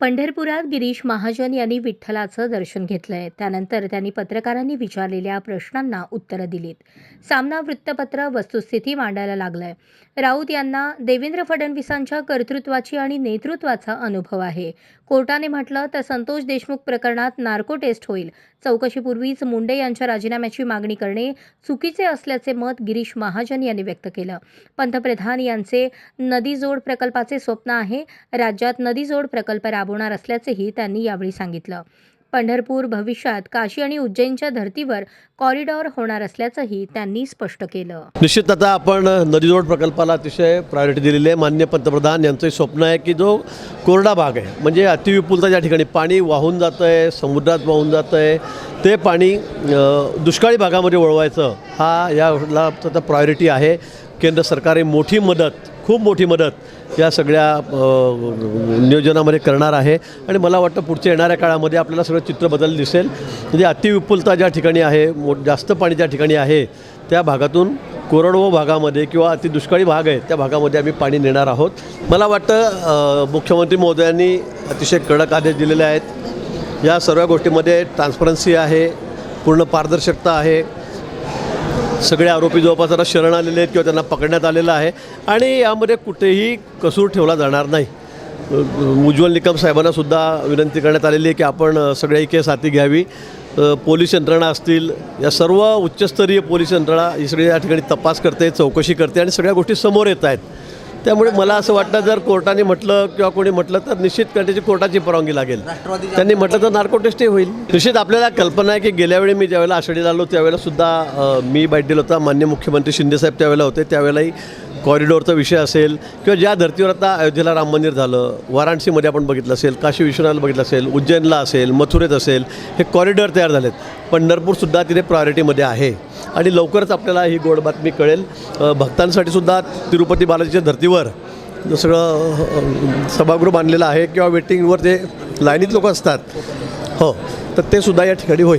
पंढरपुरात गिरीश महाजन यांनी विठ्ठलाचं दर्शन घेतलंय. त्यानंतर त्यांनी पत्रकारांनी विचारलेल्या प्रश्नांना उत्तरं दिलीत. सामना वृत्तपत्र वस्तुस्थिती मांडायला लागलंय. राऊत यांना देवेंद्र फडणवीसांच्या कर्तृत्वाची आणि नेतृत्वाचा अनुभव आहे. कोर्टाने म्हटलं तर संतोष देशमुख प्रकरणात नार्को टेस्ट होईल. चौकशीपूर्वीच मुंडे यांच्या राजीनाम्याची मागणी करणे चुकीचे असल्याचे मत गिरीश महाजन यांनी व्यक्त केलं. पंतप्रधान यांचे नदीजोड प्रकल्पाचे स्वप्न आहे. राज्यात नदीजोड प्रकल्प राबवणार असल्याचेही त्यांनी यावेळी सांगितलं. पंढरपूर भविष्यात काशी आणि उज्जैनच्या धर्तीवर कॉरिडॉर होणार असल्याचंही त्यांनी स्पष्ट केलं. निश्चित आता आपण नदीजोड प्रकल्पाला अतिशय प्रायोरिटी दिलेली आहे. मान्य पंतप्रधान यांचं स्वप्न आहे की जो कोरडा भाग आहे म्हणजे अतिविपुलता ज्या ठिकाणी पाणी वाहून जातं आहे समुद्रात वाहून जातं आहे ते पाणी दुष्काळी भागामध्ये वळवायचं हा याला प्रायोरिटी आहे. केंद्र सरकारने मोठी मदत खूप मोठी मदत या सगळ्या नियोजनामध्ये करणार आहे. आणि मला वाटतं पुढच्या येणाऱ्या काळामध्ये आपल्याला सगळं चित्र बदल दिसेल. म्हणजे अतिविपुलता ज्या ठिकाणी आहे मो जास्त पाणी ज्या ठिकाणी आहे त्या भागातून कोरडवो भागामध्ये किंवा अति दुष्काळी भाग आहे त्या भागामध्ये आम्ही पाणी नेणार आहोत. मला वाटतं मुख्यमंत्री महोदयांनी अतिशय कडक आदेश दिलेले आहेत. या सर्व गोष्टीमध्ये ट्रान्सपरन्सी आहे पूर्ण पारदर्शकता आहे. सगळे आरोपी जवळपास आता शरण आलेले आहेत किंवा त्यांना पकडण्यात आलेलं आहे. आणि यामध्ये कुठेही कसूर ठेवला जाणार नाही. उज्ज्वल निकम साहेबांना सुद्धा विनंती करण्यात आलेली आहे की आपण सगळ्या केस हाती घ्यावी. पोलीस यंत्रणा असतील या सर्व उच्चस्तरीय पोलीस यंत्रणा ही सगळी या ठिकाणी तपास करते चौकशी करते आणि सगळ्या गोष्टी समोर येत आहेत. त्यामुळे मला असं वाटतं जर कोर्टाने म्हटलं किंवा कोणी म्हटलं तर निश्चित त्याची कोर्टाची परवानगी लागेल. त्यांनी म्हटलं तर नार्को टेस्टही होईल. निश्चित आपल्याला कल्पना आहे की गेल्या वेळी मी ज्यावेळेला आषाढीला आलो त्यावेळेला सुद्धा मी बाईट दिला होता. मान्य मुख्यमंत्री शिंदेसाहेब त्यावेळेला होते. त्यावेळेलाही कॉरिडॉरचा विषय असेल किंवा ज्या धर्तीवर आता अयोध्येला राम मंदिर झालं वाराणसीमध्ये आपण बघितलं असेल काशी विश्वनाथला बघितलं असेल उज्जैनला असेल मथुरेत असेल हे कॉरिडॉर तयार झालेत. पंढरपूरसुद्धा तिथे प्रायोरिटीमध्ये आहे. आणि लवकरच आपल्याला ही गोड बातमी कळेल. भक्तांसाठीसुद्धा भक्तांसाठी सुद्धा तिरुपती बालाजीच्या धर्तीवर सगळं सभागृह बांधलेलं आहे किंवा वेटिंगवर जे लाईनीत लोक असतात हो तर ते सुद्धा या ठिकाणी होईल.